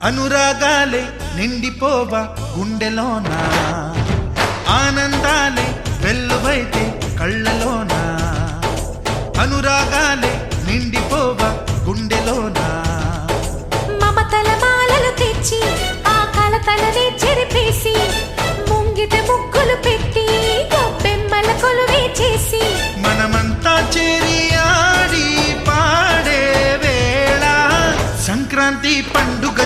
అనురాగాలే నిండిపోవా గుండెలోనా? ఆనందాలే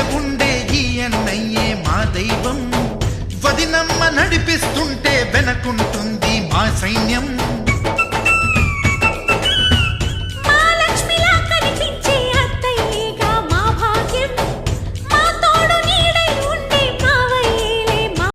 ఉండే ఈ అన్నయ్యే మా దైవం. వదినమ్మ నడిపిస్తుంటే వెనకుంటుంది మా సైన్యం.